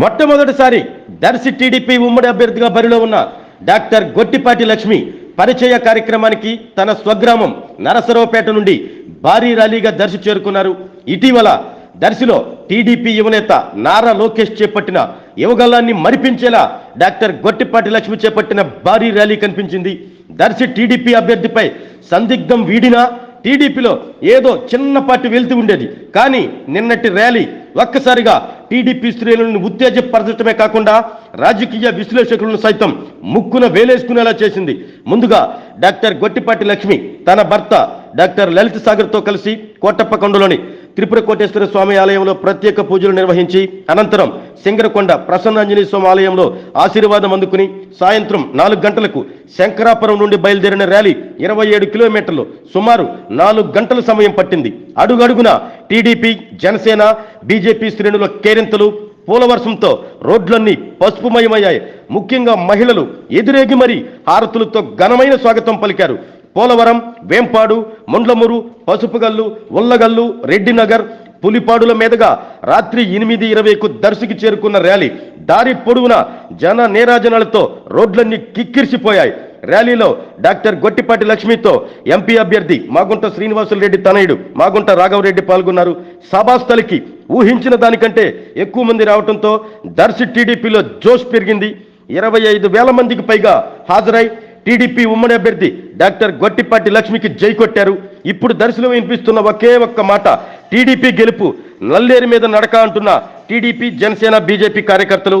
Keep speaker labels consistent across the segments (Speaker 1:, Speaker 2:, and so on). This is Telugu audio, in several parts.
Speaker 1: మొట్టమొదటిసారి దర్శి టీడీపీ ఉమ్మడి అభ్యర్థిగా బరిలో ఉన్న డాక్టర్ గొట్టిపాటి లక్ష్మి పరిచయ కార్యక్రమానికి తన స్వగ్రామం నరసరావుపేట నుండి భారీ ర్యాలీగా దర్శి చేరుకున్నారు. ఇటీవల దర్శిలో టీడీపీ యువనేత నారా లోకేష్ చేపట్టిన యువగల్లాన్ని మరిపించేలా డాక్టర్ గొట్టిపాటి లక్ష్మి చేపట్టిన భారీ ర్యాలీ కనిపించింది. దర్శి టీడీపీ అభ్యర్థిపై సందిగ్ధం వీడినా టీడీపీలో ఏదో చిన్నపాటి వెళ్తూ ఉండేది. కానీ నిన్నటి ర్యాలీ ఒక్కసారిగా టీడీపీ శ్రేణులను ఉత్తేజపరచడమే కాకుండా రాజకీయ విశ్లేషకులను సైతం ముక్కున వేలేసుకునేలా చేసింది. ముందుగా డాక్టర్ గొట్టిపాటి లక్ష్మి తన భర్త డాక్టర్ లలిత్ సాగర్తో కలిసి కోటప్పకొండలోని త్రిపుర కోటేశ్వర స్వామి ఆలయంలో ప్రత్యేక పూజలు నిర్వహించి అనంతరం సింగరకొండ ప్రసన్నాంజనేయ స్వామి ఆలయంలో ఆశీర్వాదం అందుకుని సాయంత్రం నాలుగు గంటలకు శంకరాపురం నుండి బయలుదేరిన ర్యాలీ ఇరవై ఏడు కిలోమీటర్లు సుమారు నాలుగు గంటల సమయం పట్టింది. అడుగడుగున టీడీపీ జనసేన బీజేపీ శ్రేణుల కేరింతలు పూలవర్షంతో రోడ్లన్నీ పసుపుమయమయ్యాయి. ముఖ్యంగా మహిళలు ఎదురేగి మరీ హారతులతో ఘనమైన స్వాగతం పలికారు. పోలవరం వేంపాడు ముండ్లమూరు పసుపుగల్లు ఉల్లగల్లు రెడ్డినగర్ పులిపాడుల మీదుగా రాత్రి ఎనిమిది ఇరవైకు దర్శికి చేరుకున్న ర్యాలీ దారి పొడవునా జన నేరాజనాలతో రోడ్లన్నీ కిక్కిరిసిపోయాయి. ర్యాలీలో డాక్టర్ గొట్టిపాటి లక్ష్మితో ఎంపీ అభ్యర్థి మాగుంట శ్రీనివాసులు రెడ్డి తనయుడు మాగుంట రాఘవరెడ్డి పాల్గొన్నారు. సభాస్థలికి ఊహించిన దానికంటే ఎక్కువ మంది రావడంతో దర్శి టీడీపీలో జోష్ పెరిగింది. ఇరవై ఐదు వేల మందికి పైగా హాజరై టీడీపీ ఉమ్మడి అభ్యర్థి డాక్టర్ గొట్టిపాటి లక్ష్మికి జై కొట్టారు. ఇప్పుడు దర్శనం వినిపిస్తున్న ఒకే ఒక్క మాట టీడీపీ గెలుపు నల్లేరు మీద నడక అంటున్న టీడీపీ జనసేన బీజేపీ కార్యకర్తలు.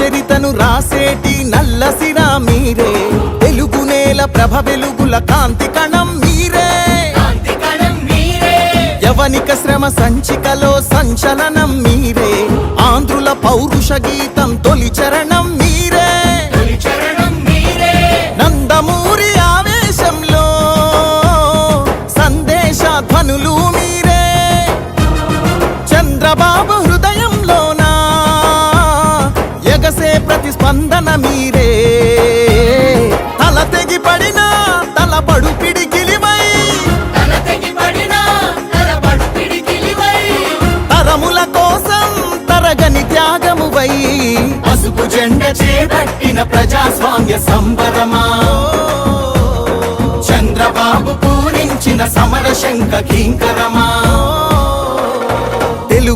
Speaker 2: చరితను రాసేటి నల్లసిరా మీరే. తెలుగు నేల ప్రభ వెలుగుల కాంతి కణం మీరే. యవనిక శ్రమ సంచికలో సంచలనం మీరే. ఆంధ్రుల పౌరుష గీతం తొలి చరణం ప్రతిస్పందన మీరే. తల తెగి పడిన
Speaker 3: తల తలబడు పిడికిలివై
Speaker 2: తరముల కోసం తరగని త్యాగమువై
Speaker 3: పసుపు జెండ చేపట్టిన ప్రజాస్వామ్య సంబరమా? చంద్రబాబు పూరించిన సమర శంఖ కింకరమా?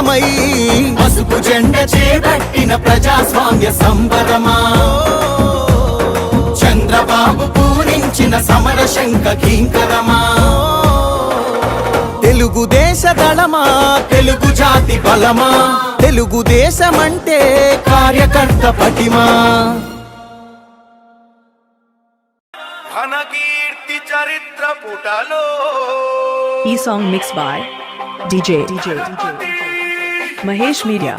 Speaker 2: ధ్వజమై
Speaker 3: పసుపు జెండ చేపట్టిన ప్రజాస్వామ్య సంబరమా చంద్రబాబు పూరించిన సమర శంఖ కింకరమా?
Speaker 2: తెలుగుదేశ దళమా
Speaker 3: తెలుగు జాతి బలమా?
Speaker 2: తెలుగుదేశమంటే కార్యకర్త పటిమా?
Speaker 4: ఘనకీర్తి చరిత్ర పుటలో
Speaker 5: E song mixed by DJ DJ Mahesh Mahesh Media.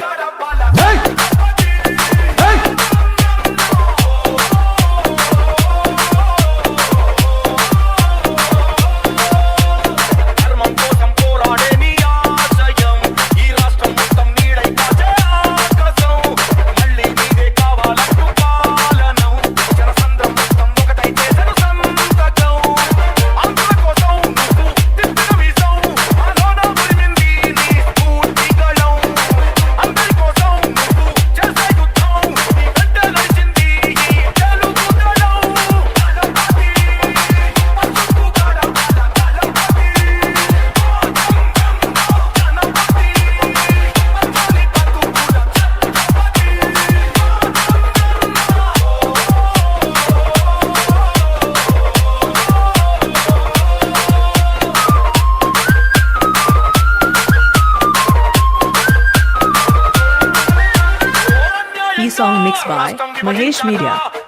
Speaker 5: By Mahesh Media.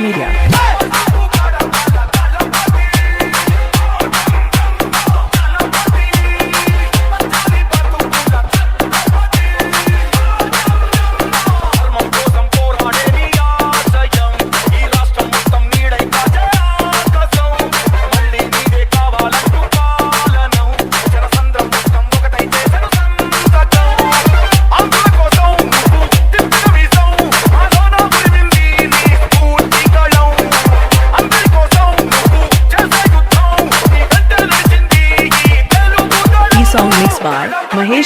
Speaker 5: Media.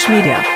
Speaker 6: Media.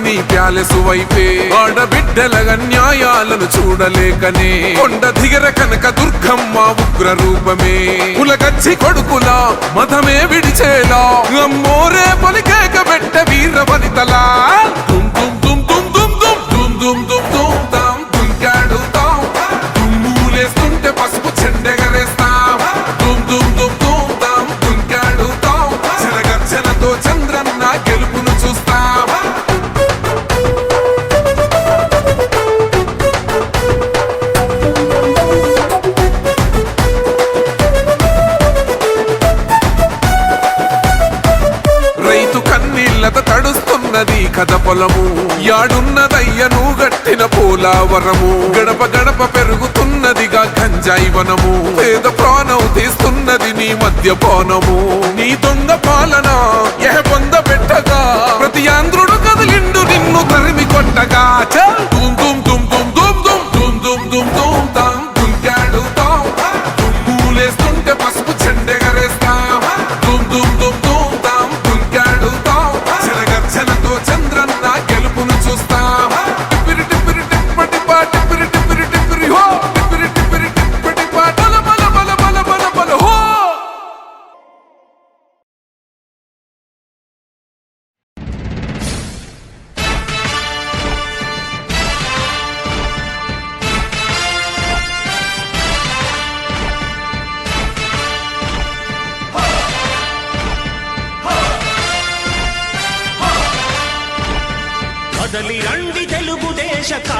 Speaker 6: నీ ప్యాలెసు వైపే. ఆడబిడ్డల అన్యాయాలను చూడలేకనే. కొండ దిగర కనక దుర్గమ్మ ఉగ్ర రూపమే. కులగచ్చి కొడుకులా మతమే విడిచేలా. అమ్మోరే పలికేక పెట్ట వీర వనితలా. దుమ్ దుమ్ దుమ్ దుమ్ దుమ్ దుమ్ దుమ్ దుమ్ దుమ్ దుమ్. పొలము. యాడున్నదయ్యను గట్టిన పోలావరము. గడప గడప పెరుగుతున్నదిగా గంజాయి వనము. పేద ప్రాణం తీస్తున్నది నీ మద్యపానము నీ దొంగ పాలన
Speaker 7: Check
Speaker 8: out.